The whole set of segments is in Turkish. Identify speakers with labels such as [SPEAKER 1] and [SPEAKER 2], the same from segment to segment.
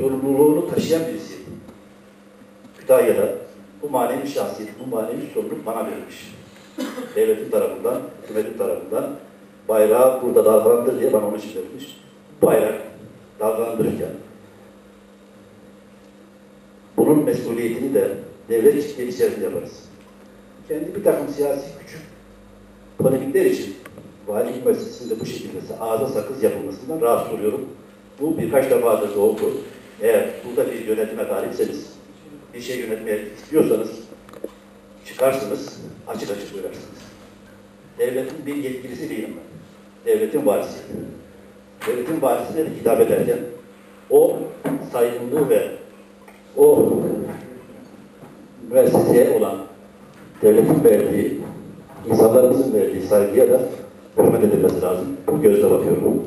[SPEAKER 1] sorumluluğunu taşıyan birisi. Kütahya'da bu manevi şahsiyet, bu manevi sorumluluk bana verilmiş. Devletin tarafından, hükümetin tarafından bayrağı burada dalgalandır diye bana onu için verilmiş. Bayrak dalgalandırırken bunun mesuliyetini de devlet ilişkileri içerisinde yaparız. Kendi bir takım siyasi küçük polemikler için valilik müessesesinde bu şekilde ağza sakız yapılmasından rahatsız oluyorum. Bu birkaç defadır da oldu. Eğer burada bir yönetime talipseniz, bir şey yönetmeye istiyorsanız çıkarsınız, açık açık söylersiniz. Devletin bir yetkilisi değilim ben. Devletin varisi. Devletin varisine de hitap ederken o saygınlığı ve o müesseseye olan devletin verdiği, insanlarımızın verdiği saygıya da hürmet edilmesi lazım. Bu gözle bakıyorum.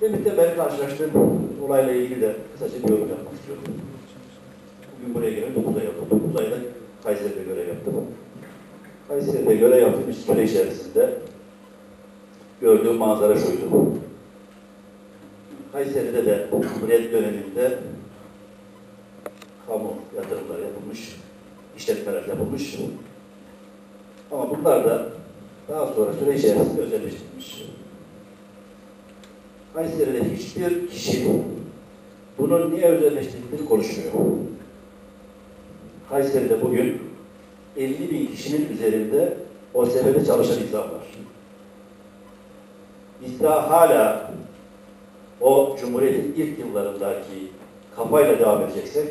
[SPEAKER 1] Demin de ben karşılaştığım olayla ilgili de kısaca bir yorum yapmak istiyorum. Bugün buraya gelip 9 ay yaptım. 9 ayda Kayseri'de görev yaptım. Kayseri'de görev yaptığım süre içerisinde gördüğüm manzara şuydu. Kayseri'de de Cumhuriyet döneminde kamu yatırımları yapılmış, işletmeler yapılmış. Ama bunlar da daha sonra süre içerisinde özelleştirilmiş. Kayseri'de hiçbir kişi bunun niye özelleştirildiğini konuşmuyor. Kayseri'de bugün 50 bin kişinin üzerinde o sebebe çalışan insan var. Biz daha hala o Cumhuriyet'in ilk yıllarındaki kafayla devam edeceksek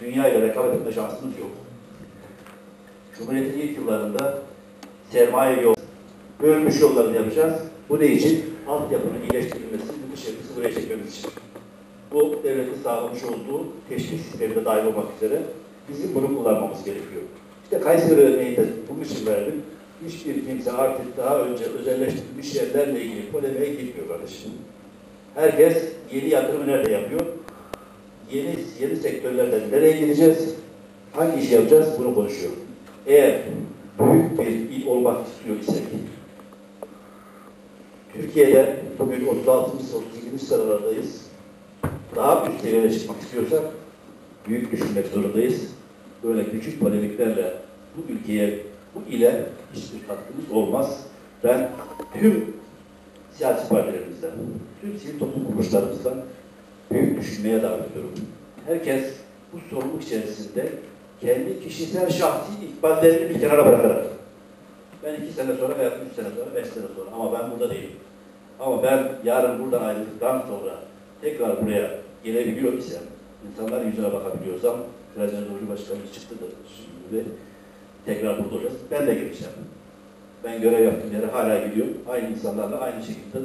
[SPEAKER 1] dünya ile rekabet etme şansımız yok. Cumhuriyet'in ilk yıllarında sermaye yol, bölmüş yollarını yapacağız. Bu ne için? Altyapının iyileştirilmesi, bu dış yapısı buraya çekmemiz için. Bu devletin sağlamış olduğu teşvik sisteminde dahil olmak üzere bizim bunu kullanmamız gerekiyor. İşte Kayseri örneği de bunun için verdim. Hiçbir kimse artık daha önce özelleştirilmiş yerlerle ilgili polemiğe gitmiyor kardeşim. Herkes yeni yatırımı nerede yapıyor? Yeni, yeni sektörlerden nereye gideceğiz? Hangi işi yapacağız? Bunu konuşuyor. Eğer büyük bir il olmak istiyor isek, Türkiye'de bugün 36. 38. sıralardayız. Daha üst seviyeye çıkmak istiyorsak büyük düşünmek zorundayız. Böyle küçük polemiklerle bu ülkeye, bu ile hiçbir katkımız olmaz. Ben tüm siyasi partilerimizden, tüm sivil toplum kuruluşlarımızdan büyük düşünmeye davet ediyorum. Herkes bu sorumluluk içerisinde kendi kişisel şahsi ikballerini bir kenara bırakarak ben iki sene sonra veya üç sene sonra, beş sene sonra ama ben burada değilim. Ama ben yarın buradan ayrıldıktan sonra tekrar buraya gelebiliyor isem, insanlar yüzüne bakabiliyorsam, biraz önce Cumhurbaşkanımız çıktı da şimdi tekrar burada olacağız. Ben de geleceğim. Ben görev yaptığım yere hala gidiyorum. Aynı insanlarla aynı şekilde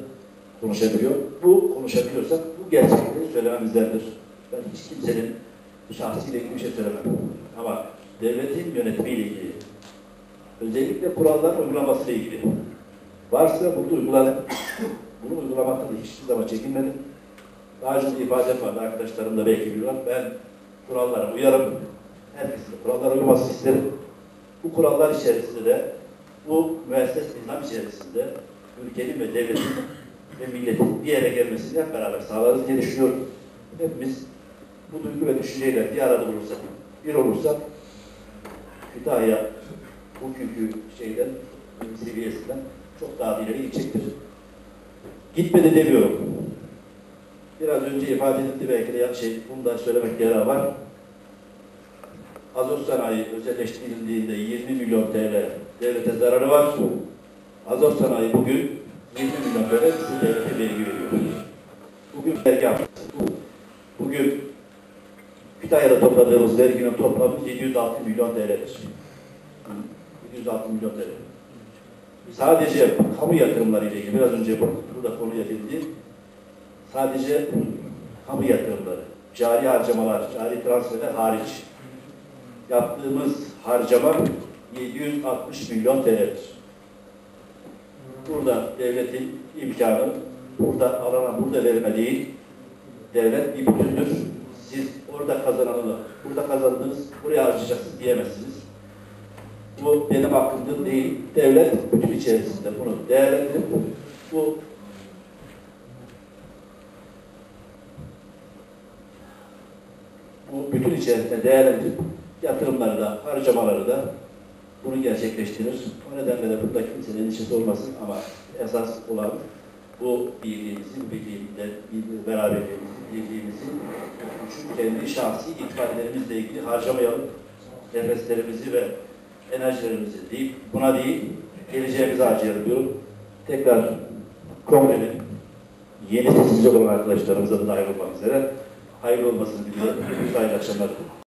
[SPEAKER 1] konuşabiliyor. Bu konuşabiliyorsak bu gerçekleri söylememizdendir. Ben hiç kimsenin şahsiyle ilgili bir şey söylemem. Ama devletin yönetimiyle ilgili, özellikle kuralların uygulamasıyla ilgili varsa bunu uygulanın. Bunu uygulamakta da hiçbir zaman çekinmedim. Daha önce bir ifadem vardı, arkadaşlarım da belki biliyorlar. Ben kurallara uyarım. Herkesin de kurallara uyması isterim. Bu kurallar içerisinde de bu müesses nizam içerisinde ülkenin ve devletin ve milletin bir yere gelmesini hep beraber sağlarız diye düşünüyorum. Hepimiz bu duygu ve düşünceyle bir arada olursak, bir olursak Kütahya bugünkü şeyden, seviyesinden çok daha ileri gidecektir. Gitmedi demiyorum. Biraz önce ifade edildi belki de şey, bunu da söylemek yarar var. Azot sanayi özelleştirildiğinde 20 milyon TL devlete zararı var. Azot sanayi bugün 20 milyon TL bu devlete vergi veriyor. Bugün vergi. Bugün Kütahya'da topladığımız verginin toplamı 706 milyon TL'dir. 706 milyon TL. Sadece kamu yatırımları ile ilgili biraz önce burada konu edildi. Sadece kamu yatırımları, cari harcamalar, cari transferler hariç yaptığımız harcama 760 milyon TL'dir. Burada devletin imkanı, burada alana, burada verme değil, devlet bir bütündür. Siz orada kazananını, burada kazandınız, buraya harcayacaksınız diyemezsiniz. Bu benim hakkımdır değil, devlet bütün içerisinde bunu değerlendirip bu bütün içerisinde değerlendirip yatırımları da, harcamaları da bunu gerçekleştirir. O nedenle de burada kimsenin endişesi olmasın ama esas olan bu birliğimizi, bu birliğimizle, bir- beraberliğimizi, birliğimizi şu kendi şahsi itibarilerimizle ilgili harcamayalım. Nefeslerimizi ve enerjilerimizi değil, buna değil, geleceğimizi harcayalım diyorum. Tekrar kongrenin yeni seçilecek olan arkadaşlarımıza da dahil olmak üzere hayırlı olmasını diliyorum. Hayırlı akşamlar.